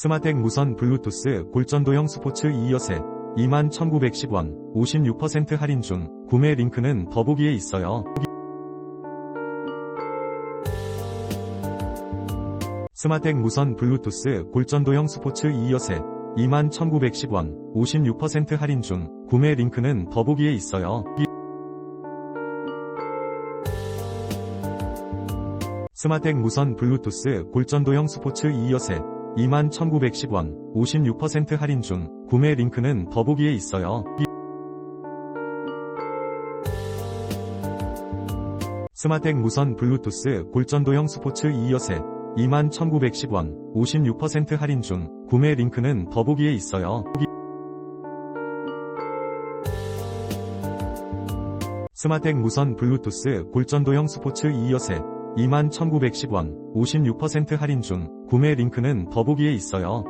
스마텍 무선 블루투스 골전도형 스포츠 2여셋 21,910원 56% 할인 중 구매 링크는 더보기에 있어요. 스마텍 무선 블루투스 골전도형 스포츠 2여셋 21,910원 56% 할인 중 구매 링크는 더보기에 있어요. 스마텍 무선 블루투스 골전도형 스포츠 2여셋 21,910원 56% 할인 중 구매 링크는 더보기에 있어요. 스마텍 무선 블루투스 골전도형 스포츠 2여셋 21,910원 56% 할인 중 구매 링크는 더보기에 있어요. 스마텍 무선 블루투스 골전도형 스포츠 2여셋 21,910원 56% 할인 중 구매 링크는 더보기에 있어요.